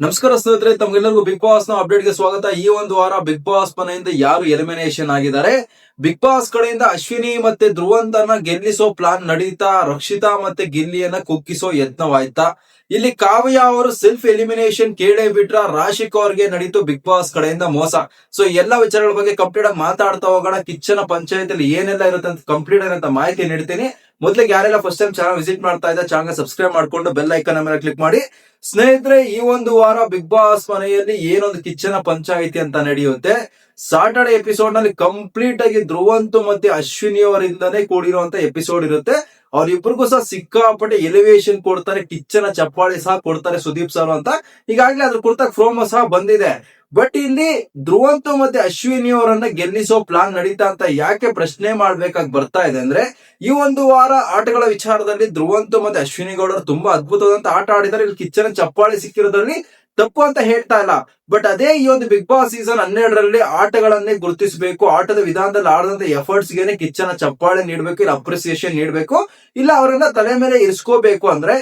ನಮಸ್ಕಾರ ಸ್ನೇಹಿತರೆ, ತಮಗೆಲ್ಲರಿಗೂ ಬಿಗ್ ಬಾಸ್ನ ಅಪ್ಡೇಟ್ಗೆ ಸ್ವಾಗತ. ಈ ಒಂದು ವಾರ ಬಿಗ್ ಬಾಸ್ ಮನೆಯಿಂದ ಯಾರು ಎಲಿಮಿನೇಷನ್ ಆಗಿದ್ದಾರೆ? ಬಿಗ್ ಬಾಸ್ ಕಡೆಯಿಂದ ಅಶ್ವಿನಿ ಮತ್ತೆ ಧ್ರುವಂತನ ಗೆಲ್ಲಿಸೋ ಪ್ಲಾನ್ ನಡೀತಾ, ರಕ್ಷಿತಾ ಮತ್ತೆ ಗಿಲ್ಲಿಯನ್ನ ಕುಕ್ಕಿಸೋ ಯತ್ನವಾಯ್ತಾ? ಇಲ್ಲಿ ಕಾವ್ಯ ಅವರು ಸೆಲ್ಫ್ ಎಲಿಮಿನೇಷನ್ ಕೇಳೇ ಬಿಟ್ರ ರಾಶಿಕ್ ಅವ್ರಿಗೆ ನಡೀತು ಬಿಗ್ ಬಾಸ್ ಕಡೆಯಿಂದ ಮೋಸ. ಸೊ ಎಲ್ಲಾ ವಿಚಾರಗಳ ಬಗ್ಗೆ ಕಂಪ್ಲೀಟ್ ಆಗಿ ಮಾತಾಡ್ತಾ ಹೋಗೋಣ. ಕಿಚ್ಚನ ಪಂಚಾಯತ್ ಅಲ್ಲಿ ಏನೆಲ್ಲ ಇರುತ್ತೆ ಅಂತ ಕಂಪ್ಲೀಟ್ ಆಗಿರೋ ಮಾಹಿತಿ ನೀಡ್ತೀನಿ. ಮೊದ್ಲಿಗೆ ಯಾರೆಲ್ಲ ಫಸ್ಟ್ ಟೈಮ್ ಚಾನಲ್ ವಿಸಿಟ್ ಮಾಡ್ತಾ ಇದ್ದ ಚಾನಲ್ ಸಬ್ಸ್ಕ್ರೈಬ್ ಮಾಡ್ಕೊಂಡು ಬೆಲ್ ಐಕನ್ ಮೇಲೆ ಕ್ಲಿಕ್ ಮಾಡಿ. ಸ್ನೇಹಿತರೆ, ಈ ಒಂದು ವಾರ ಬಿಗ್ ಬಾಸ್ ಮನೆಯಲ್ಲಿ ಏನೊಂದು ಕಿಚ್ಚನ ಪಂಚಾಯಿತಿ ಅಂತ ನಡೆಯುತ್ತೆ. ಸಾಟರ್ಡೆ ಎಪಿಸೋಡ್ನಲ್ಲಿ ಕಂಪ್ಲೀಟ್ ಆಗಿ ಧ್ರುವಂತು ಮತ್ತೆ ಅಶ್ವಿನಿ ಅವರಿಂದನೇ ಕೂಡಿರುವಂತ ಎಪಿಸೋಡ್ ಇರುತ್ತೆ. ಅವ್ರಿಬ್ರಿಗೂ ಸಹ ಸಿಕ್ಕಾಪಟ್ಟೆ ಎಲಿವೇಶನ್ ಕೊಡ್ತಾರೆ, ಕಿಚ್ಚನ ಚಪ್ಪಾಳಿ ಸಹ ಕೊಡ್ತಾರೆ ಸುದೀಪ್ ಸರ್ ಅಂತ. ಈಗಾಗಲೇ ಅದ್ರ ಕುರಿತಾಗ ಫ್ರೋಮ ಸಹ ಬಂದಿದೆ. ಬಟ್ ಇಲ್ಲಿ ಧ್ರುವಂತು ಮತ್ತೆ ಅಶ್ವಿನಿ ಅವರನ್ನ ಗೆಲ್ಲಿಸೋ ಪ್ಲಾನ್ ನಡೀತಾ ಅಂತ ಯಾಕೆ ಪ್ರಶ್ನೆ ಮಾಡ್ಬೇಕಾಗಿ ಬರ್ತಾ ಇದೆ ಅಂದ್ರೆ, ಈ ಒಂದು ವಾರ ಆಟಗಳ ವಿಚಾರದಲ್ಲಿ ಧ್ರುವಂತು ಮತ್ತೆ ಅಶ್ವಿನಿ ಗೌಡರು ತುಂಬಾ ಅದ್ಭುತವಾದಂತ ಆಟ ಆಡಿದ್ದಾರೆ. ಇಲ್ಲಿ ಕಿಚ್ಚನ ಚಪ್ಪಾಳಿ ಸಿಕ್ಕಿರೋದ್ರಲ್ಲಿ ತಪ್ಪು ಅಂತ ಹೇಳ್ತಾ ಇಲ್ಲ. ಬಟ್ ಅದೇ ಈ ಒಂದು ಬಿಗ್ ಬಾಸ್ ಸೀಸನ್ ಹನ್ನೆರಡರಲ್ಲಿ ಆಟಗಳನ್ನೇ ಗುರುತಿಸಬೇಕು, ಆಟದ ವಿಧಾನದಲ್ಲಿ ಆಡದಂತ ಎಫರ್ಟ್ಸ್ ಗೆನೆ ಕಿಚ್ಚನ ಚಪ್ಪಾಳೆ ನೀಡಬೇಕು, ಇಲ್ಲ ಅಪ್ರಿಸಿಯೇಷನ್ ನೀಡಬೇಕು, ಇಲ್ಲ ಅವರನ್ನ ತಲೆ ಮೇಲೆ ಇರಿಸ್ಕೋಬೇಕು ಅಂದ್ರೆ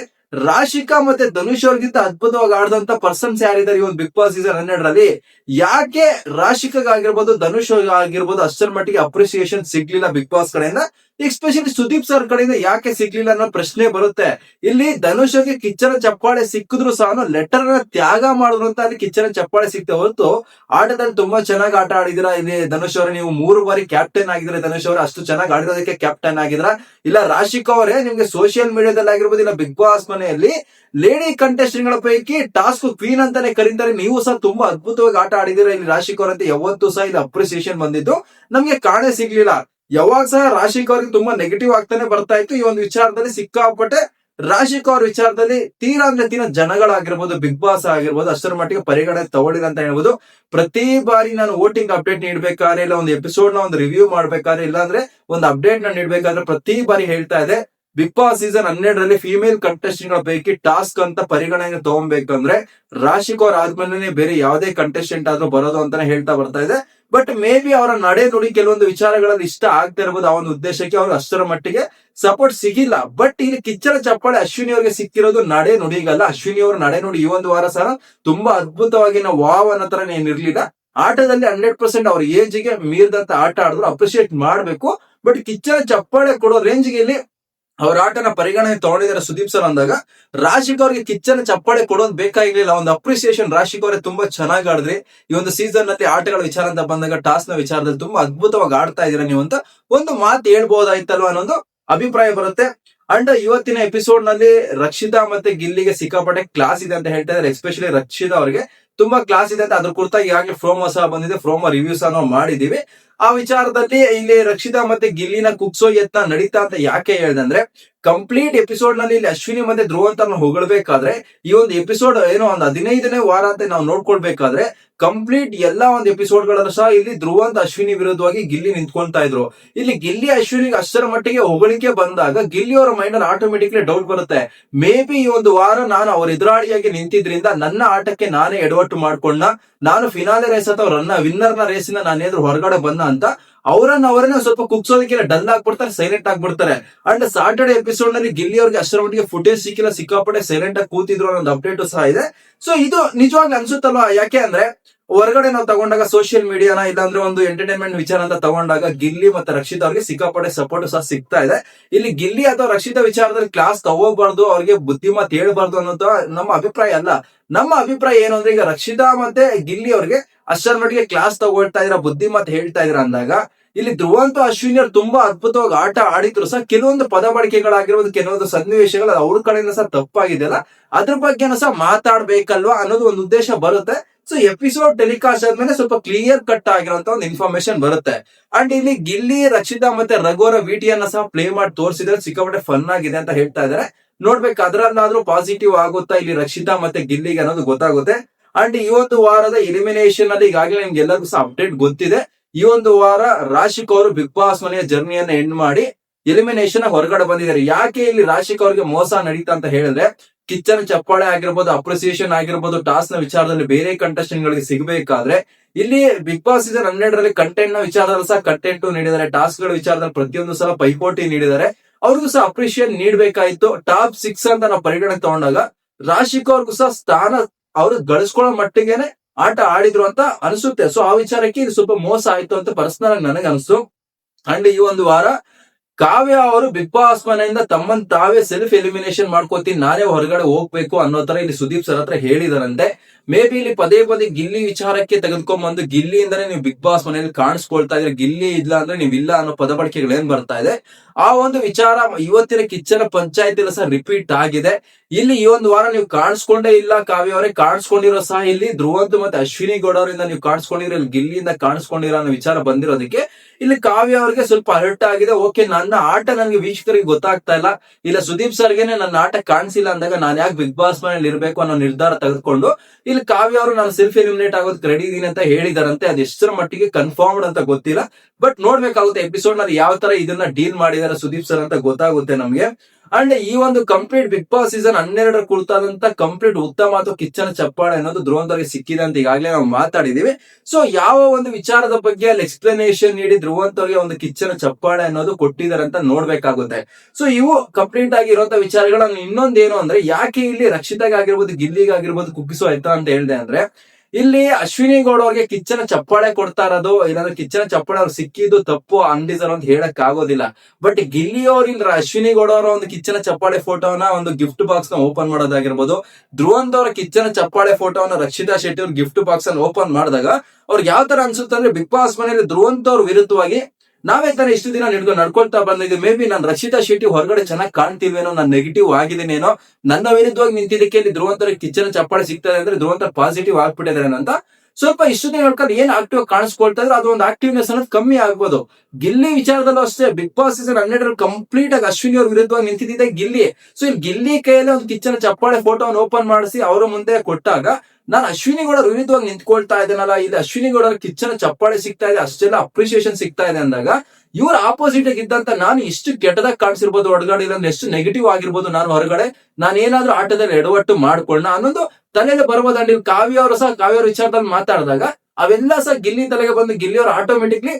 ರಾಶಿಕಾ ಮತ್ತೆ ಧನುಷ್ ಅವ್ರಿಗಿಂತ ಅದ್ಭುತವಾಗಿ ಆಡಿದಂತ ಪರ್ಸನ್ಸ್ ಯಾರಿದ್ದಾರೆ ಈ ಒಂದು ಬಿಗ್ ಬಾಸ್ ಸೀಸನ್ ಹನ್ನೆರಡರಲ್ಲಿ? ಯಾಕೆ ರಾಶಿಕಾಗಿರ್ಬೋದು ಧನುಷ್ ಆಗಿರ್ಬೋದು ಅಷ್ಟರ ಮಟ್ಟಿಗೆ ಅಪ್ರಿಸಿಯೇಷನ್ ಸಿಗ್ಲಿಲ್ಲ ಬಿಗ್ ಬಾಸ್ ಕಡೆಯಿಂದ? ಎಸ್ಪೆಷಲಿ ಸುದೀಪ್ ಸರ್ ಕಡೆಯಿಂದ ಯಾಕೆ ಸಿಗ್ಲಿಲ್ಲ ಅನ್ನೋ ಪ್ರಶ್ನೆ ಬರುತ್ತೆ. ಇಲ್ಲಿ ಧನುಷ್ ಅವ್ರಿಗೆ ಕಿಚ್ಚನ ಚಪ್ಪಾಳೆ ಸಿಕ್ಕಿದ್ರು ಸಹ ಲೆಟರ್ನ ತ್ಯಾಗ ಮಾಡಿದ್ರು ಅಂತ ಅಲ್ಲಿ ಕಿಚ್ಚನ ಚಪ್ಪಾಳೆ ಸಿಕ್ತ ಹೊರತು ಆಟದಲ್ಲಿ ತುಂಬಾ ಚೆನ್ನಾಗಿ ಆಟ ಆಡಿದಿರಾ ಇಲ್ಲಿ ಧನುಷ್ ಅವರೇ, ನೀವು ಮೂರು ಬಾರಿ ಕ್ಯಾಪ್ಟನ್ ಆಗಿದ್ರೆ ಧನುಷ್ ಅವರು, ಅಷ್ಟು ಚೆನ್ನಾಗಿ ಆಡಿರೋದಕ್ಕೆ ಕ್ಯಾಪ್ಟನ್ ಆಗಿದ್ರ ಇಲ್ಲ ರಾಶಿಕ್ ಅವರೇ, ನಿಮ್ಗೆ ಸೋಷಿಯಲ್ ಮೀಡಿಯಾದಲ್ಲಿ ಆಗಿರ್ಬೋದು, ಇಲ್ಲ ಬಿಗ್ ಬಾಸ್ ಮನೆಯಲ್ಲಿ ಲೇಡಿ ಕಂಟೆಸ್ಟೆಂಟ್ಗಳ ಪೈಕಿ ಟಾಸ್ಕ್ ಕ್ವೀನ್ ಅಂತಾನೆ ಕರೀತಾರೆ. ನೀವು ಸಹ ತುಂಬಾ ಅದ್ಭುತವಾಗಿ ಆಟ ಆಡಿದಿರ ಇಲ್ಲಿ ರಾಶಿಕ್ ಅಂತ ಯಾವತ್ತೂ ಸಹ ಇಲ್ಲಿ ಅಪ್ರಿಸಿಯೇಷನ್ ಬಂದಿದ್ದು. ನಮ್ಗೆ ಕಾಣೆ ಸಿಗ್ಲಿಲ್ಲ. ಯಾವಾಗ ಸಹ ರಾಶಿಕ್ ಅವ್ರಿಗೆ ತುಂಬಾ ನೆಗೆಟಿವ್ ಆಗ್ತಾನೆ ಬರ್ತಾ ಇತ್ತು. ಈ ಒಂದು ವಿಚಾರದಲ್ಲಿ ಸಿಕ್ಕಾಪಟ್ಟೆ ರಾಶಿಕ್ ಅವ್ರ ವಿಚಾರದಲ್ಲಿ ತೀರಾ ಅಂದ್ರೆ ತೀರಾ ಜನಗಳಾಗಿರ್ಬೋದು, ಬಿಗ್ ಬಾಸ್ ಆಗಿರ್ಬೋದು, ಅಷ್ಟರ ಮಟ್ಟಿಗೆ ಪರಿಗಣನೆ ತಗೊಳ್ಳಿಲ್ಲ ಅಂತ ಹೇಳ್ಬೋದು. ಪ್ರತಿ ಬಾರಿ ನಾನು ವೋಟಿಂಗ್ ಅಪ್ಡೇಟ್ ನೀಡ್ಬೇಕಾದ್ರೆ, ಇಲ್ಲ ಒಂದು ಎಪಿಸೋಡ್ನ ಒಂದು ರಿವ್ಯೂ ಮಾಡ್ಬೇಕಾದ್ರೆ, ಇಲ್ಲಾಂದ್ರೆ ಒಂದು ಅಪ್ಡೇಟ್ನ ನೀಡ್ಬೇಕಾದ್ರೆ ಪ್ರತಿ ಬಾರಿ ಹೇಳ್ತಾ ಇದೆ ಬಿಗ್ ಬಾಸ್ ಸೀಸನ್ ಹನ್ನೆರಡರಲ್ಲಿ ಫಿಮೇಲ್ ಕಂಟೆಸ್ಟೆಂಟ್ಗಳ ಪೈಕಿ ಟಾಸ್ಕ್ ಅಂತ ಪರಿಗಣನೆ ತಗೊಬೇಕಂದ್ರೆ ರಾಶಿ ಕೌರ್ ಆದ್ಮೇಲೆ ಬೇರೆ ಯಾವುದೇ ಕಂಟೆಸ್ಟೆಂಟ್ ಆದ್ರೂ ಬರೋದು ಅಂತಾನೆ ಹೇಳ್ತಾ ಬರ್ತಾ ಇದೆ. ಬಟ್ ಮೇ ಬಿ ಅವರ ನಡೆ ನುಡಿ ಕೆಲವೊಂದು ವಿಚಾರಗಳಲ್ಲಿ ಇಷ್ಟ ಆಗ್ತಾ ಇರಬಹುದು ಆ ಒಂದು ಉದ್ದೇಶಕ್ಕೆ ಅವ್ರು ಅಷ್ಟರ ಮಟ್ಟಿಗೆ ಸಪೋರ್ಟ್ ಸಿಗಿಲ್ಲ. ಬಟ್ ಇಲ್ಲಿ ಕಿಚ್ಚರ ಚಪ್ಪಾಳೆ ಅಶ್ವಿನಿ ಅವರಿಗೆ ಸಿಕ್ಕಿರೋದು ನಡೆ ನುಡಿಗಲ್ಲ. ಅಶ್ವಿನಿ ಅವರ ನಡೆ ನುಡಿ ಈ ಒಂದು ವಾರ ಸಹ ತುಂಬಾ ಅದ್ಭುತವಾಗಿ ನಾವು ವಾವ್ ಅನ್ನೋ ತರ ಏನಿರ್ಲಿಲ್ಲ. ಆಟದಲ್ಲಿ ಹಂಡ್ರೆಡ್ ಪರ್ಸೆಂಟ್ ಅವ್ರ ಏಜ್ಗೆ ಮೀರಿದಂತ ಆಟ ಆಡಿದ್ರು ಅಪ್ರಿಶಿಯೇಟ್ ಮಾಡ್ಬೇಕು. ಬಟ್ ಕಿಚ್ಚರ ಚಪ್ಪಾಳೆ ಕೊಡೋ ರೇಂಜ್ಗೆ ಇಲ್ಲಿ ಅವ್ರ ಆಟನ ಪರಿಗಣನೆ ತಗೊಂಡಿದ್ದಾರೆ ಸುದೀಪ್ ಸರ್ ಅಂದಾಗ, ರಾಶಿಕ್ ಅವ್ರಿಗೆ ಕಿಚ್ಚನ ಚಪ್ಪಾಳೆ ಕೊಡೋದು ಬೇಕಾಗಿರ್ಲಿಲ್ಲ, ಒಂದು ಅಪ್ರಿಸಿಯೇಷನ್ ರಾಶಿಕ್ ಅವರೇ ತುಂಬಾ ಚೆನ್ನಾಗಿ ಆಡಿದ್ರಿ. ಈ ಒಂದು ಸೀಸನ್ನಲ್ಲಿ ಆಟಗಳ ವಿಚಾರ ಅಂತ ಬಂದಾಗ ಟಾಸ್ನ ವಿಚಾರದಲ್ಲಿ ತುಂಬಾ ಅದ್ಭುತವಾಗಿ ಆಡ್ತಾ ಇದೀರ ನೀವು ಅಂತ ಒಂದು ಮಾತು ಹೇಳ್ಬೋದಾಯ್ತಲ್ವಾ ಅನ್ನೋದು ಅಭಿಪ್ರಾಯ ಬರುತ್ತೆ. ಅಂಡ್ ಇವತ್ತಿನ ಎಪಿಸೋಡ್ನಲ್ಲಿ ರಕ್ಷಿತಾ ಮತ್ತೆ ಗಿಲ್ಲಿಗೆ ಸಿಕ್ಕಾಪಟ್ಟೆ ಕ್ಲಾಸ್ ಇದೆ ಅಂತ ಹೇಳ್ತಾ ಇದ್ದಾರೆ. ಎಸ್ಪೆಷಲಿ ರಕ್ಷಿತಾ ಅವರಿಗೆ ತುಂಬಾ ಕ್ಲಾಸ್ ಇದೆ ಅಂತ ಅದ್ರ ಕುರಿತಾಗಿ ಈಗಾಗಲೇ ಫ್ರೋಮೋ ಸಹ ಬಂದಿದೆ. ಫ್ರೋಮೋ ರಿವ್ಯೂ ಸಹ ನಾವು ಮಾಡಿದೀವಿ ಆ ವಿಚಾರದಲ್ಲಿ ಇಲ್ಲಿ ರಕ್ಷಿತಾ ಮತ್ತೆ ಗಿಲ್ಲಿನ ಕುಗ್ಸೋ ಯತ್ನ ನಡೀತಾ ಅಂತ ಯಾಕೆ ಹೇಳ್ದಂದ್ರೆ ಕಂಪ್ಲೀಟ್ ಎಪಿಸೋಡ್ನಲ್ಲಿ ಇಲ್ಲಿ ಅಶ್ವಿನಿ ಮತ್ತೆ ಧ್ರುವಂತನ ಹೊಗಳಬೇಕಾದ್ರೆ, ಈ ಒಂದು ಎಪಿಸೋಡ್ ಏನೋ ಒಂದು ಹದಿನೈದನೇ ವಾರ ಅಂತ ನಾವು ನೋಡ್ಕೊಳ್ಬೇಕಾದ್ರೆ ಕಂಪ್ಲೀಟ್ ಎಲ್ಲಾ ಒಂದು ಎಪಿಸೋಡ್ಗಳನ್ನು ಸಹ ಇಲ್ಲಿ ಧ್ರುವಂತ ಅಶ್ವಿನಿ ವಿರುದ್ಧವಾಗಿ ಗಿಲ್ಲಿ ನಿಂತ್ಕೊಂತಾ ಇದ್ರು. ಇಲ್ಲಿ ಗಿಲ್ಲಿ ಅಶ್ವಿನಿಗೆ ಅಷ್ಟರ ಮಟ್ಟಿಗೆ ಹೊಗಳಿಕೆ ಬಂದಾಗ ಗಿಲ್ಲಿ ಅವರ ಮೈಂಡ್ ಅಲ್ಲಿ ಆಟೋಮೆಟಿಕ್ಲಿ ಡೌಟ್ ಬರುತ್ತೆ. ಮೇ ಬಿ ಈ ಒಂದು ವಾರ ನಾನು ಅವ್ರ ಎದುರಾಳಿಯಾಗಿ ನಿಂತಿದ್ರಿಂದ ನನ್ನ ಆಟಕ್ಕೆ ನಾನೇ ಎಡವಟ್ಟು ಮಾಡ್ಕೊಂಡ, ನಾನು ಫಿನಾಲೆ ರೇಸ್ ಅಥವಾ ರನ್ನ ವಿನ್ನರ್ನ ರೇಸಿನ ನಾನೇದ್ರು ಹೊರಗಡೆ ಬಂದ ಅಂತ ಅವರನ್ನ ಅವರನ್ನ ಸ್ವಲ್ಪ ಕುಗ್ಸೋದಕ್ಕೆಲ್ಲ ಡಲ್ ಆಗ್ಬಿಡ್ತಾರೆ ಸೈಲೆಂಟ್ ಆಗ್ಬಿಡ್ತಾರೆ. ಅಂಡ್ ಸಾಟರ್ಡೆ ಎಪಿಸೋಡ್ನಲ್ಲಿ ಗಿಲ್ಲಿ ಅವ್ರಿಗೆ ಅಷ್ಟರ ಮಟ್ಟಿಗೆ ಫುಟೇಜ್ ಸಿಕ್ಕಿಲ್ಲ, ಸಿಕ್ಕಾಪಟ್ಟೆ ಸೈಲೆಂಟ್ ಆಗಿ ಕೂತಿದ್ರು ಅನ್ನೋ ಅಪ್ಡೇಟ್ ಸಹ ಇದೆ. ಸೊ ಇದು ನಿಜವಾಗ್ಲೂ ಅನ್ಸುತ್ತಲ್ವಾ? ಯಾಕೆ ಅಂದ್ರೆ ಹೊರಗಡೆ ನಾವು ತಗೊಂಡಾಗ ಸೋಷಿಯಲ್ ಮೀಡಿಯಾನ ಇಲ್ಲಾಂದ್ರೆ ಒಂದು ಎಂಟರ್ಟೈನ್ಮೆಂಟ್ ವಿಚಾರ ಅಂತ ತಗೊಂಡಾಗ ಗಿಲ್ಲಿ ಮತ್ತೆ ರಕ್ಷಿತ ಅವ್ರಿಗೆ ಸಿಕ್ಕಾಪಟ್ಟೆ ಸಪೋರ್ಟ್ ಸಹ ಸಿಗ್ತಾ ಇದೆ. ಇಲ್ಲಿ ಗಿಲ್ಲಿ ಅಥವಾ ರಕ್ಷಿತ ವಿಚಾರದಲ್ಲಿ ಕ್ಲಾಸ್ ತಗೋಬಾರ್ದು, ಅವ್ರಿಗೆ ಬುದ್ಧಿಮಾತ್ ಹೇಳ್ಬಾರ್ದು ಅನ್ನೋದು ನಮ್ಮ ಅಭಿಪ್ರಾಯ ಅಲ್ಲ. ನಮ್ಮ ಅಭಿಪ್ರಾಯ ಏನು ಅಂದ್ರೆ ಈಗ ರಕ್ಷಿತಾ ಮತ್ತೆ ಗಿಲ್ಲಿ ಅವ್ರಿಗೆ ಅಷ್ಟರ ಮಟ್ಟಿಗೆ ಕ್ಲಾಸ್ ತಗೊಳ್ತಾ ಇದ್ರ, ಬುದ್ಧಿ ಮತ್ತೆ ಹೇಳ್ತಾ ಇದ್ರ ಅಂದಾಗ, ಇಲ್ಲಿ ಧ್ರುವಂತ ಅಶ್ವಿನಿ ತುಂಬಾ ಅದ್ಭುತವಾಗಿ ಆಟ ಆಡಿದ್ರು. ಸಹ ಕೆಲವೊಂದು ಪದ ಬಳಕೆಗಳಾಗಿರ್ಬೋದು ಕೆಲವೊಂದು ಸನ್ನಿವೇಶಗಳು ಅವ್ರ ಕಡೆಯಿಂದ ಸಹ ತಪ್ಪಾಗಿದೆಯಲ್ಲ, ಅದ್ರ ಬಗ್ಗೆನೂ ಸಹ ಮಾತಾಡ್ಬೇಕಲ್ವಾ ಅನ್ನೋದು ಒಂದು ಉದ್ದೇಶ ಬರುತ್ತೆ. ಸೊ ಎಪಿಸೋಡ್ ಟೆಲಿಕಾಸ್ಟ್ ಆದ್ಮೇಲೆ ಸ್ವಲ್ಪ ಕ್ಲಿಯರ್ ಕಟ್ ಆಗಿರೋಂತ ಒಂದು ಇನ್ಫಾರ್ಮೇಶನ್ ಬರುತ್ತೆ. ಅಂಡ್ ಇಲ್ಲಿ ಗಿಲ್ಲಿ, ರಕ್ಷಿತಾ ಮತ್ತೆ ರಘುವರ ವಿಟಿಯನ್ನ ಸಹ ಪ್ಲೇ ಮಾಡಿ ತೋರಿಸಿದ್ರೆ ಸಿಕ್ಕಾಪಟ್ಟೆ ಫನ್ ಆಗಿದೆ ಅಂತ ಹೇಳ್ತಾ ಇದಾರೆ ನೋಡ್ಬೇಕು, ಅದ್ರಲ್ಲಾದ್ರೂ ಪಾಸಿಟಿವ್ ಆಗುತ್ತಾ ಇಲ್ಲಿ ರಕ್ಷಿತಾ ಮತ್ತೆ ಗಿಲ್ಲಿಗೆ ಅನ್ನೋದು ಗೊತ್ತಾಗುತ್ತೆ. ಅಂಡ್ ಈ ಒಂದು ವಾರದ ಎಲಿಮಿನೇಷನ್ ಅಲ್ಲಿ ಈಗಾಗಲೇ ನಿಮ್ಗೆ ಎಲ್ಲರಿಗೂ ಸಹ ಅಪ್ಡೇಟ್ ಗೊತ್ತಿದೆ. ಈ ಒಂದು ವಾರ ರಾಶಿಕ್ ಅವರು ಬಿಗ್ ಬಾಸ್ ಮನೆಯ ಜರ್ನಿಯನ್ನ ಎಂಡ್ ಮಾಡಿ ಎಲಿಮಿನೇಷನ್ ಹೊರಗಡೆ ಬಂದಿದ್ದಾರೆ. ಯಾಕೆ ಇಲ್ಲಿ ರಾಶಿಕ್ ಅವ್ರಿಗೆ ಮೋಸ ನಡೀತಾ ಅಂತ ಹೇಳಿದ್ರೆ, ಕಿಚ್ಚನ ಚಪ್ಪಾಳೆ ಆಗಿರ್ಬೋದು ಅಪ್ರಿಸಿಯೇಷನ್ ಆಗಿರ್ಬೋದು ಟಾಸ್ನ ವಿಚಾರದಲ್ಲಿ ಬೇರೆ ಕಂಟೆಸ್ಟೆಂಟ್ ಗಳಿಗೆ ಸಿಗಬೇಕಾದ್ರೆ, ಇಲ್ಲಿ ಬಿಗ್ ಬಾಸ್ ಸೀಸನ್ ಹನ್ನೆರಡರಲ್ಲಿ ಕಂಟೆಂಟ್ನ ವಿಚಾರದಲ್ಲಿ ಸಹ ಕಂಟೆಂಟ್ ನೀಡಿದ್ದಾರೆ. ಟಾಸ್ಕ್ಗಳ ವಿಚಾರದಲ್ಲಿ ಪ್ರತಿಯೊಂದು ಸಲ ಪೈಪೋಟಿ ನೀಡಿದ್ದಾರೆ. ಅವ್ರಿಗೂ ಸಹ ಅಪ್ರಿಷಿಯೇಟ್ ನೀಡಬೇಕಾಯ್ತು. ಟಾಪ್ ಸಿಕ್ಸ್ ಅಂತ ನಾವು ಪರಿಗಣನೆ ತಗೊಂಡಾಗ ರಾಶಿಕ್ ಅವ್ರಿಗೂ ಸಹ ಸ್ಥಾನ ಅವರು ಗಳಿಸ್ಕೊಳ್ಳೋ ಮಟ್ಟಿಗೆನೆ ಆಟ ಆಡಿದ್ರು ಅಂತ ಅನಿಸುತ್ತೆ. ಸೊ ಆ ವಿಚಾರಕ್ಕೆ ಇದು ಸ್ವಲ್ಪ ಮೋಸ ಆಯ್ತು ಅಂತ ಪರ್ಸನಲ್ ಆಗಿ ನನಗೆ ಅನಿಸ್ತು ಅಂಡ್ ಈ ಒಂದು ವಾರ ಕಾವ್ಯ ಅವರು ಬಿಗ್ ಬಾಸ್ ಮನೆಯಿಂದ ತಮ್ಮನ್ ತಾವೇ ಸೆಲ್ಫ್ ಎಲಿಮಿನೇಷನ್ ಮಾಡ್ಕೋತೀನಿ, ನಾನೇ ಹೊರಗಡೆ ಹೋಗ್ಬೇಕು ಅನ್ನೋ ತರ ಇಲ್ಲಿ ಸುದೀಪ್ ಸರ್ ಹತ್ರ ಹೇಳಿದಾರಂತೆ. ಮೇ ಬಿ ಇಲ್ಲಿ ಪದೇ ಪದೇ ಗಿಲ್ಲಿ ವಿಚಾರಕ್ಕೆ ತೆಗೆದುಕೊಂಡ್ಬಂದು ಗಿಲ್ಲಿಯಿಂದನೇ ನೀವು ಬಿಗ್ ಬಾಸ್ ಮನೆಯಲ್ಲಿ ಕಾಣಿಸ್ಕೊಳ್ತಾ ಇದ್ರೆ ಗಿಲ್ಲಿ ಇಲ್ಲ ಅಂದ್ರೆ ನೀವು ಇಲ್ಲ ಅನ್ನೋ ಪದ ಬಳಕೆಗಳೇನ್ ಬರ್ತಾ ಇದೆ? ಆ ಒಂದು ವಿಚಾರ ಇವತ್ತಿನ ಕಿಚ್ಚನ ಪಂಚಾಯತಿ ಸಹ ರಿಪೀಟ್ ಆಗಿದೆ. ಇಲ್ಲಿ ಈ ಒಂದು ವಾರ ನೀವು ಕಾಣಿಸ್ಕೊಂಡೇ ಇಲ್ಲ ಕಾವ್ಯ ಅವರೇ, ಕಾಣಿಸ್ಕೊಂಡಿರೋ ಸಹ ಇಲ್ಲಿ ಧ್ರುವಂತ್ ಮತ್ತೆ ಅಶ್ವಿನಿ ಗೌಡ ಅವರಿಂದ ನೀವು ಕಾಣಿಸ್ಕೊಂಡಿರೋ ಇಲ್ಲಿ ಗಿಲ್ಲಿಯಿಂದ ಕಾಣಿಸ್ಕೊಂಡಿರೋ ಅನ್ನೋ ವಿಚಾರ ಬಂದಿರೋದಕ್ಕೆ ಇಲ್ಲಿ ಕಾವ್ಯ ಅವರಿಗೆ ಸ್ವಲ್ಪ ಅಲರ್ಟ್ ಆಗಿದೆ. ಓಕೆ ನನ್ನ ಆಟ ನನಗೆ ವೀಕ್ಷಕರಿಗೆ ಗೊತ್ತಾಗ್ತಾ ಇಲ್ಲ. ಇಲ್ಲ ಸುದೀಪ್ ಸರ್ಗೆನೆ ನನ್ನ ಆಟ ಕಾಣಿಸಿಲ್ಲ ಅಂದಾಗ ನಾನು ಯಾಕೆ ಬಿಗ್ ಬಾಸ್ ಮನೇಲಿ ಇರ್ಬೇಕು ಅನ್ನೋ ನಿರ್ಧಾರ ತೆಗೆದುಕೊಂಡು ಇಲ್ಲಿ ಕಾವ್ಯ ಅವರು ನಾನು ಸೆಲ್ಫ್ ಎಲಿಮಿನೇಟ್ ಆಗೋದಕ್ಕೆ ರೆಡಿ ಇದೀನಿ ಅಂತ ಹೇಳಿದಾರಂತೆ, ಅದು ಎಷ್ಟರ ಮಟ್ಟಿಗೆ ಕನ್ಫರ್ಮ್ಡ್ ಅಂತ ಗೊತ್ತಿಲ್ಲ. ಬಟ್ ನೋಡ್ಬೇಕಾಗುತ್ತೆ ಎಪಿಸೋಡ್ನಲ್ಲಿ ಯಾವ ತರ ಇದನ್ನ ಡೀಲ್ ಮಾಡಿದಾರೆ ಸುದೀಪ್ ಸರ್ ಅಂತ ಗೊತ್ತಾಗುತ್ತೆ ನಮ್ಗೆ. ಅಂಡ್ ಈ ಒಂದು ಕಂಪ್ಲೀಟ್ ಬಿಗ್ ಬಾಸ್ ಸೀಸನ್ ಹನ್ನೆರಡರ ಕುರಿತಾದಂತ ಕಂಪ್ಲೀಟ್ ಉತ್ತಮ ಅಥವಾ ಕಿಚ್ಚನ ಚಪ್ಪಾಳೆ ಅನ್ನೋದು ಧ್ರುವಂತರಿಗೆ ಸಿಕ್ಕಿದೆ ಅಂತ ಈಗಾಗಲೇ ನಾವು ಮಾತಾಡಿದೀವಿ. ಸೊ ಯಾವ ಒಂದು ವಿಚಾರದ ಬಗ್ಗೆ ಅಲ್ಲಿ ಎಕ್ಸ್ಪ್ಲನೇಷನ್ ನೀಡಿ ಧ್ರುವಂತವ್ರಿಗೆ ಒಂದು ಕಿಚ್ಚನ ಚಪ್ಪಾಳೆ ಅನ್ನೋದು ಕೊಟ್ಟಿದ್ದಾರೆ ಅಂತ ನೋಡ್ಬೇಕಾಗುತ್ತೆ. ಸೊ ಇವು ಕಂಪ್ಲೀಟ್ ಆಗಿರುವಂತ ವಿಚಾರಗಳನ್ನ ಇನ್ನೊಂದೇನು ಅಂದ್ರೆ, ಯಾಕೆ ಇಲ್ಲಿ ರಕ್ಷಿತಾಗಿರ್ಬೋದು ಗಿಲ್ಲಿಗಾಗಿರ್ಬೋದು ಕುಗ್ಗಿಸೋ ಆಯ್ತಾ ಅಂತ ಹೇಳಿದೆ ಅಂದ್ರೆ ಇಲ್ಲಿ ಅಶ್ವಿನಿ ಗೌಡ ಅವ್ರಿಗೆ ಕಿಚ್ಚನ ಚಪ್ಪಾಳೆ ಕೊಡ್ತಾ ಇರೋದು ಇಲ್ಲಾಂದ್ರೆ ಕಿಚ್ಚನ ಚಪ್ಪಾಳೆ ಅವ್ರು ಸಿಕ್ಕಿದ್ದು ತಪ್ಪು ಅಂಡಿಸರ್ ಅಂತ ಹೇಳಕ್ ಆಗೋದಿಲ್ಲ. ಬಟ್ ಗಿಲ್ಲಿ ಅವ್ರ ಇಲ್ಲ ಅಶ್ವಿನಿ ಗೌಡ ಅವರ ಒಂದು ಕಿಚ್ಚನ ಚಪ್ಪಾಳೆ ಫೋಟೋನ ಒಂದು ಗಿಫ್ಟ್ ಬಾಕ್ಸ್ನ ಓಪನ್ ಮಾಡೋದಾಗಿರ್ಬೋದು. ಧ್ರುವಂತ ಅವರ ಕಿಚ್ಚನ ಚಪ್ಪಾಳೆ ಫೋಟೋನ ರಕ್ಷಿತಾ ಶೆಟ್ಟಿ ಅವ್ರ ಗಿಫ್ಟ್ ಬಾಕ್ಸ್ ಅನ್ನು ಓಪನ್ ಮಾಡಿದಾಗ, ಅವ್ರಿಗೆ ಯಾವ ತರ ಅನ್ಸುತ್ತೆ ಅಂದ್ರೆ ಬಿಗ್ ಬಾಸ್ ಮನೆಯಲ್ಲಿ ಧ್ರುವಂತ ಅವ್ರ ವಿರುದ್ಧವಾಗಿ ನಾವೇ ತಾನೇ ಇಷ್ಟು ದಿನ ನಡ್ಕೊಂಡು ನಡ್ಕೊಳ್ತಾ ಬಂದಿದ್ದೆ ಮೇ ಬಿ ನಾನು ರಕ್ಷಿತಾ ಶೆಟ್ಟಿ ಹೊರಗಡೆ ಚೆನ್ನಾಗಿ ಕಾಣ್ತಿಲ್ವೇನೋ ನಾನು ನೆಗೆಟಿವ್ ಆಗಿದ್ದೀನೇನೋ, ನನ್ನ ವಿರುದ್ಧವಾಗಿ ನಿಂತಿದ್ದಕ್ಕೆ ಇಲ್ಲಿ ಧ್ರುವಂತರ ಕಿಚ್ಚನ ಚಪ್ಪಾಳೆ ಸಿಗ್ತದೆ ಅಂದ್ರೆ ಧ್ರುವಂತರ ಪಾಸಿಟಿವ್ ಆಗ್ಬಿಟ್ಟಿದ್ದಾರೆ ಅಂತ ಸ್ವಲ್ಪ ಇಷ್ಟು ದಿನ ನೋಡ್ಕೊಂಡು ಏನ್ ಆಕ್ಟಿವ್ ಕಾಣಿಸ್ಕೊಳ್ತಾ ಇದ್ರೆ ಅದು ಆಕ್ಟಿವ್ನೆಸ್ ಅನ್ನೋದು ಕಮ್ಮಿ ಆಗ್ಬೋದು. ಗಿಲ್ಲಿ ವಿಚಾರದಲ್ಲೂ ಅಷ್ಟೇ ಬಿಗ್ ಬಾಸ್ ಸೀಸನ್ ಕಂಪ್ಲೀಟ್ ಆಗಿ ಅಶ್ವಿನಿ ಅವ್ರ ವಿರುದ್ಧವಾಗಿ ನಿಂತಿದ್ದೆ ಗಿಲ್ಲಿ. ಸೊ ಇಲ್ಲಿ ಗಿಲ್ಲಿ ಕೈಯಲ್ಲಿ ಒಂದು ಕಿಚ್ಚನ ಚಪ್ಪಾಳೆ ಫೋಟೋವನ್ನು ಓಪನ್ ಮಾಡಿಸಿ, ಅವರ ಮುಂದೆ ಕೊಟ್ಟಾಗ ನಾನು ಅಶ್ವಿನಿ ಗೌಡರು ವಿರುದ್ಧವಾಗಿ ನಿಂತ್ಕೊಳ್ತಾ ಇದ್ದೇನಲ್ಲ, ಇಲ್ಲಿ ಅಶ್ವಿನಿ ಗೌಡರ ಕಿಚ್ಚನ ಚಪ್ಪಾಳೆ ಸಿಗ್ತಾ ಇದೆ, ಅಷ್ಟೆಲ್ಲ ಅಪ್ರಿಸಿಯೇಷನ್ ಸಿಗ್ತಾ ಇದೆ ಅಂದಾಗ, ಇವ್ರ ಆಪೋಸಿಟ್ ಇದ್ದಂತ ನಾನು ಇಷ್ಟು ಕೆಟ್ಟದಾಗ ಕಾಣಿಸಿರ್ಬೋದು ಹೊರಗಡೆ ಇಲ್ಲ ಎಷ್ಟು ನೆಗೆಟಿವ್ ಆಗಿರ್ಬೋದು ನಾನು ಹೊರಗಡೆ. ನಾನು ಏನಾದ್ರೂ ಆಟದಲ್ಲಿ ಎಡವಟ್ಟು ಮಾಡ್ಕೊಳ್ಳ ಅನ್ನೊಂದು ತಲೆಯಲ್ಲಿ ಬರ್ಬೋದಂಡಿ ಕಾವ್ಯ ಅವರು ಸಹ, ಕಾವ್ಯ ವಿಚಾರದಲ್ಲಿ ಮಾತಾಡಿದಾಗ, ಅವೆಲ್ಲ ಸಹ ಗಿಲ್ಲಿ ತಲೆಗೆ ಬಂದು ಗಿಲ್ಲಿ ಅವರು ಆಟೋಮೆಟಿಕ್ಲಿ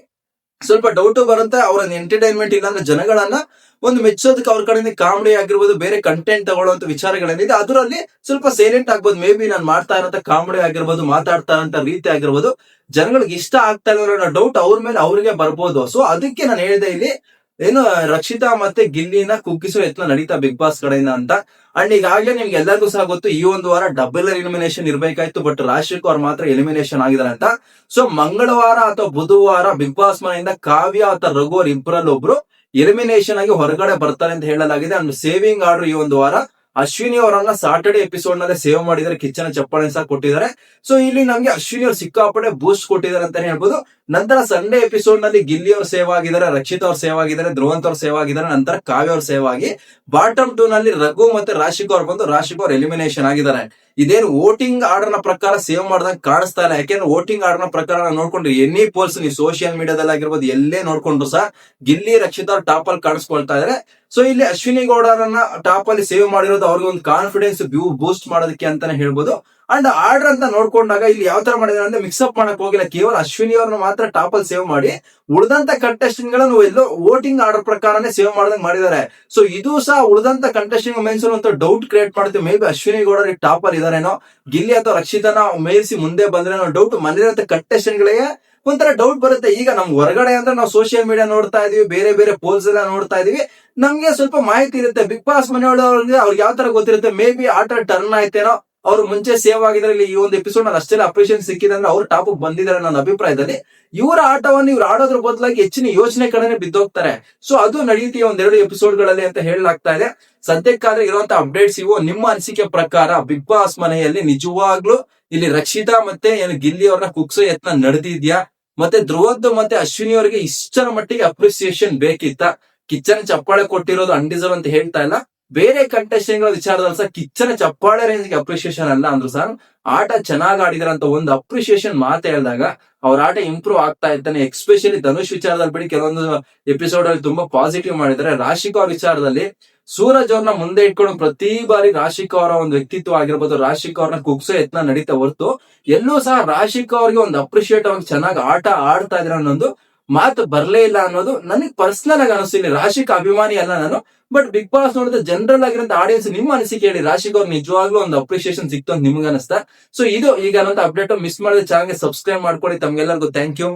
ಸ್ವಲ್ಪ ಡೌಟ್ ಬರುತ್ತೆ ಅವರ ಎಂಟರ್ಟೈನ್ಮೆಂಟ್ ಇಲ್ಲ ಅಂದ್ರೆ ಜನಗಳನ್ನ ಒಂದು ಮೆಚ್ಚೋದಕ್ಕೆ ಅವ್ರ ಕಡೆಯಿಂದ ಕಾಮಿಡಿ ಆಗಿರ್ಬೋದು, ಬೇರೆ ಕಂಟೆಂಟ್ ತಗೊಳ್ಳುವಂತ ವಿಚಾರಗಳೇನಿದೆ, ಅದರಲ್ಲಿ ಸ್ವಲ್ಪ ಸೈಲೆಂಟ್ ಆಗ್ಬೋದು. ಮೇ ಬಿ ನಾನು ಮಾಡ್ತಾ ಇರೋಂಥ ಕಾಮಿಡಿ ಆಗಿರ್ಬೋದು, ಮಾತಾಡ್ತಾ ಇರೋ ರೀತಿ ಆಗಿರ್ಬೋದು, ಜನಗಳಿಗೆ ಇಷ್ಟ ಆಗ್ತಾ ಇಲ್ಲ ಡೌಟ್ ಅವ್ರ ಮೇಲೆ ಅವ್ರಿಗೆ ಬರ್ಬೋದು. ಸೊ ಅದಕ್ಕೆ ನಾನು ಹೇಳಿದೆ ಇಲ್ಲಿ ಏನು, ರಕ್ಷಿತಾ ಮತ್ತೆ ಗಿಲ್ಲಿನ ಕುಗ್ಗಿಸೋ ಯತ್ನ ನಡೀತಾ ಬಿಗ್ ಬಾಸ್ ಕಡೆಯಿಂದ ಅಂತ. ಅಂಡ್ ಈಗಾಗಲೇ ನಿಮ್ಗೆ ಎಲ್ಲರಿಗೂ ಸಹ ಗೊತ್ತು, ಈ ಒಂದು ವಾರ ಡಬಲ್ ಎಲಿಮಿನೇಷನ್ ಇರಬೇಕಾಯ್ತು ಬಟ್ ರಾಜಶೇಖರ್ ಅವ್ರು ಮಾತ್ರ ಎಲಿಮಿನೇಷನ್ ಆಗಿದ್ದಾರೆ ಅಂತ. ಸೊ ಮಂಗಳವಾರ ಅಥವಾ ಬುಧವಾರ ಬಿಗ್ ಬಾಸ್ ಮನೆಯಿಂದ ಕಾವ್ಯ ಅಥವಾ ರಘು ಅವ್ರ ಇಬ್ಬರಲ್ಲಿ ಒಬ್ರು ಎಲಿಮಿನೇಷನ್ ಆಗಿ ಹೊರಗಡೆ ಬರ್ತಾರೆ ಅಂತ ಹೇಳಲಾಗಿದೆ. ಅಂಡ್ ಸೇವಿಂಗ್ ಆರ್ಡರ್ ಈ ಒಂದು ವಾರ ಅಶ್ವಿನಿ ಅವರನ್ನ ಸಾಟರ್ಡೆ ಎಪಿಸೋಡ್ನಲ್ಲಿ ಸೇವ್ ಮಾಡಿದ್ದಾರೆ. ಕಿಚ್ಚನ ಚಪ್ಪಾಳೆ ಸಹ ಕೊಟ್ಟಿದ್ದಾರೆ. ಸೊ ಇಲ್ಲಿ ನಮ್ಗೆ ಅಶ್ವಿನಿ ಅವ್ರು ಸಿಕ್ಕಾಪಟ್ಟೆ ಬೂಸ್ಟ್ ಕೊಟ್ಟಿದ್ದಾರೆ ಅಂತ ಹೇಳ್ಬೋದು. ನಂತರ ಸಂಡೇ ಎಪಿಸೋಡ್ನಲ್ಲಿ ಗಿಲ್ಲಿ ಅವ್ರ ಸೇವ್ ಆಗಿದ್ದಾರೆ, ರಕ್ಷಿತ್ ಅವ್ರ ಸೇವ್ ಆಗಿದ್ದಾರೆ, ಧ್ರುವಂತ್ ಅವ್ರ ಸೇವ್ ಆಗಿದ್ದಾರೆ, ನಂತರ ಕಾವ್ಯ ಅವ್ರ ಸೇವ್ ಆಗಿ ಬಾಟಮ್ ಟೂ ನಲ್ಲಿ ರಘು ಮತ್ತೆ ರಾಶಿಕ್ ಅವ್ರು ಬಂದು ರಾಶಿಕ್ ಅವ್ರ ಎಲಿಮಿನೇಷನ್ ಆಗಿದ್ದಾರೆ. ಇದೇನು ವೋಟಿಂಗ್ ಆರ್ಡರ್ನ ಪ್ರಕಾರ ಸೇವ್ ಮಾಡ್ದಂಗ್ ಕಾಣಿಸ್ತಾ ಇಲ್ಲ. ಯಾಕೆಂದ್ರೆ ವೋಟಿಂಗ್ ಆರ್ಡರ್ನ ಪ್ರಕಾರ ನೋಡ್ಕೊಂಡ್ರೆ ಎನಿ ಪೋಲ್ಸ್ ನೀವು ಸೋಷಿಯಲ್ ಮೀಡಿಯಾದಲ್ಲಿ ಆಗಿರ್ಬೋದು ಎಲ್ಲೇ ನೋಡ್ಕೊಂಡ್ರು ಸಹ ಗಿಲ್ಲಿ, ರಕ್ಷಿತ್ ಅವ್ರ ಟಾಪ್ ಅಲ್ಲಿ ಕಾಣಿಸ್ಕೊಳ್ತಾ ಇದಾರೆ. ಸೊ ಇಲ್ಲಿ ಅಶ್ವಿನಿ ಗೌಡರನ್ನ ಟಾಪ್ ಅಲ್ಲಿ ಸೇವ್ ಮಾಡಿರೋದು ಅವ್ರಿಗೆ ಒಂದು ಕಾನ್ಫಿಡೆನ್ಸ್ ಬೂಸ್ಟ್ ಮಾಡೋದಕ್ಕೆ ಅಂತಾನೆ ಹೇಳ್ಬೋದು. ಅಂಡ್ ಆರ್ಡರ್ ಅಂತ ನೋಡ್ಕೊಂಡಾಗ ಇಲ್ಲಿ ಯಾವ ತರ ಮಾಡಿದಾರೆ ಅಂದ್ರೆ ಮಿಕ್ಸ್ ಅಪ್ ಮಾಡಕ್ ಹೋಗಿಲ್ಲ. ಕೇವಲ ಅಶ್ವಿನಿ ಅವ್ರನ್ನ ಮಾತ್ರ ಟಾಪ್ ಅಲ್ಲಿ ಸೇವ್ ಮಾಡಿ, ಉಳಿದಂತ ಕಂಟೆಸ್ಟೆಂಟ್ಗಳನ್ನು ಎಲ್ಲೋ ವೋಟಿಂಗ್ ಆರ್ಡರ್ ಪ್ರಕಾರನೇ ಸೇವ್ ಮಾಡ್ದಂಗ್ ಮಾಡಿದ್ದಾರೆ. ಸೊ ಇದು ಸಹ ಉಳಿದಂತ ಕಂಟೆಸ್ಟೆಂಟ್ ಮೆನ್ಸ್ ಅಂತ ಡೌಟ್ ಕ್ರಿಯೇಟ್ ಮಾಡುತ್ತೆ. ಮೇ ಬಿ ಅಶ್ವಿನಿ ಗೌಡರಿಗೆ ಟಾಪ್ ಅಲ್ಲಿ ಇದಾರೇನೋ ಗಿಲ್ಲಿ ಅಥವಾ ರಕ್ಷಿತನ ಮೇಲ್ಸಿ ಮುಂದೆ ಬಂದ್ರೆ ಡೌಟ್ ಮನೆಯಂತ ಕಂಟೆಸ್ಟೆಂಟ್ ಗಳಿಗೆ ಒಂಥರ ಡೌಟ್ ಬರುತ್ತೆ. ಈಗ ನಮ್ ಹೊರಗಡೆ ಅಂದ್ರೆ ನಾವು ಸೋಷಿಯಲ್ ಮೀಡಿಯಾ ನೋಡ್ತಾ ಇದೀವಿ, ಬೇರೆ ಬೇರೆ ಪೋಲ್ಸ್ ಎಲ್ಲ ನೋಡ್ತಾ ಇದೀವಿ, ನಮ್ಗೆ ಸ್ವಲ್ಪ ಮಾಹಿತಿ ಇರುತ್ತೆ. ಬಿಗ್ ಬಾಸ್ ಮನೆಯೊಳಗೆ ಅವ್ರಿಗೆ ಯಾವ ತರ ಗೊತ್ತಿರುತ್ತೆ? ಮೇ ಬಿ ಆಟ ಟರ್ನ್ ಆಯ್ತೇನೋ ಅವ್ರು ಮುಂಚೆ ಸೇವ್ ಆಗಿದ್ರೆ ಈ ಒಂದು ಎಪಿಸೋಡ್ನಲ್ಲಿ ಅಷ್ಟೆಲ್ಲ ಅಪ್ರಿಷಿಯೇಷನ್ ಸಿಕ್ಕಿದೆ ಅಂದ್ರೆ ಅವ್ರು ಟಾಪ್ ಬಂದಿದ್ದಾರೆ ನನ್ನ ಅಭಿಪ್ರಾಯದಲ್ಲಿ ಇವರ ಆಟವನ್ನು ಇವ್ರು ಆಡೋದ್ರ ಬದಲಾಗಿ ಹೆಚ್ಚಿನ ಯೋಚನೆ ಕಡೆನೆ ಬಿದ್ದೋಗ್ತಾರೆ. ಸೊ ಅದು ನಡೆಯುತ್ತೆ ಒಂದೆರಡು ಎಪಿಸೋಡ್ಗಳಲ್ಲಿ ಅಂತ ಹೇಳಲಾಗ್ತಾ ಇದೆ. ಸದ್ಯಕ್ಕಾದ್ರೆ ಇರುವಂತ ಅಪ್ಡೇಟ್ಸ್ ಇವು ನಿಮ್ಮ ಅನಿಸಿಕೆ ಪ್ರಕಾರ ಬಿಗ್ ಬಾಸ್ ಮನೆಯಲ್ಲಿ ನಿಜವಾಗ್ಲೂ ಇಲ್ಲಿ ರಕ್ಷಿತಾ ಮತ್ತೆ ಏನು ಗಿಲ್ಲಿ ಅವ್ರನ್ನ ಕುಗ್ಸೋ ಯತ್ನ ನಡೆದಿದ್ಯಾ? ಮತ್ತೆ ಧ್ರುವದ್ದು ಮತ್ತೆ ಅಶ್ವಿನಿ ಅವರಿಗೆ ಇಷ್ಟರ ಮಟ್ಟಿಗೆ ಅಪ್ರಿಸಿಯೇಷನ್ ಬೇಕಿತ್ತ? ಕಿಚನ್ ಚಪ್ಪಾಳೆ ಕೊಟ್ಟಿರೋದು ಅಂಡಿಸಲ್ ಅಂತ ಹೇಳ್ತಾ ಇಲ್ಲ. ಬೇರೆ ಕಂಟೆಸ್ಟೆಂಟ್ಗಳ ವಿಚಾರದಲ್ಲಿ ಸಹ ಕಿಚ್ಚನ ಚಪ್ಪಾಳೆ ರೇಂಜ್ಗೆ ಅಪ್ರಿಸಿಯೇಷನ್ ಅಲ್ಲ ಅಂದ್ರು ಸರ್ ಆಟ ಚೆನ್ನಾಗ್ ಆಡಿದ್ರ ಅಂತ ಒಂದು ಅಪ್ರಿಸಿಯೇಷನ್ ಮಾತು ಹೇಳಿದಾಗ ಅವ್ರ ಆಟ ಇಂಪ್ರೂವ್ ಆಗ್ತಾ ಇದ್ದಾನೆ ಎಕ್ಸ್ಪೆಷಲಿ ಧನುಷ್ ವಿಚಾರದಲ್ಲಿ ಬಿಡಿ. ಕೆಲವೊಂದು ಎಪಿಸೋಡ್ ಅಲ್ಲಿ ತುಂಬಾ ಪಾಸಿಟಿವ್ ಮಾಡಿದ್ರೆ ರಾಶಿಕ್ ಅವ್ರ ವಿಚಾರದಲ್ಲಿ ಸೂರಜ್ ಅವ್ರನ್ನ ಮುಂದೆ ಇಟ್ಕೊಂಡು ಪ್ರತಿ ಬಾರಿ ರಾಶಿಕ್ ಅವರ ಒಂದು ವ್ಯಕ್ತಿತ್ವ ಆಗಿರ್ಬೋದು, ರಾಶಿಕ್ ಅವ್ರನ್ನ ಕುಗ್ಸೋ ಯತ್ನ ನಡೀತಾ ಹೊರತು ಎಲ್ಲೂ ಸಹ ರಾಶಿಕ್ ಅವ್ರಿಗೆ ಒಂದು ಅಪ್ರಿಶಿಯೇಟ್ ಅವ್ರಿಗೆ ಚೆನ್ನಾಗಿ ಆಟ ಆಡ್ತಾ ಇದ್ರೆ ಅನ್ನೊಂದು ಮಾತು ಬರ್ಲೇ ಇಲ್ಲ ಅನ್ನೋದು ನನಗೆ ಪರ್ಸನಲ್ ಆಗಿ ಅನಿಸ್ತೀನಿ ರಾಶಿಕ್ ಅಭಿಮಾನಿ ಅಲ್ಲ ನಾನು ಬಟ್ ಬಿಗ್ ಬಾಸ್ ನೋಡಿದ ಜನರಲ್ ಆಗಿರೋ ಆಡಿಯನ್ಸ್ ನಿಮ್ಮ ಅನಿಸಿಕೆ ಹೇಳಿ. ರಾಶಿಕ್ ಅವ್ರು ನಿಜವಾಗ್ಲೂ ಒಂದು ಅಪ್ರಿಸಿಯೇಷನ್ ಸಿಕ್ತು ಅಂತ ನಿಮ್ಗೆ ಅನಿಸ್ತಾ? ಸೊ ಇದು ಈಗ ಅಪ್ಡೇಟ್ ಮಿಸ್ ಮಾಡಿದ್ರೆ ಚಾನಲ್ಗೆ ಸಬ್ಸ್ಕ್ರೈಬ್ ಮಾಡ್ಕೊಳ್ಳಿ ತಮ್ಗೆಲ್ಲರಿಗೂ ಥ್ಯಾಂಕ್ ಯು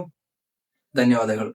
ಧನ್ಯವಾದಗಳು.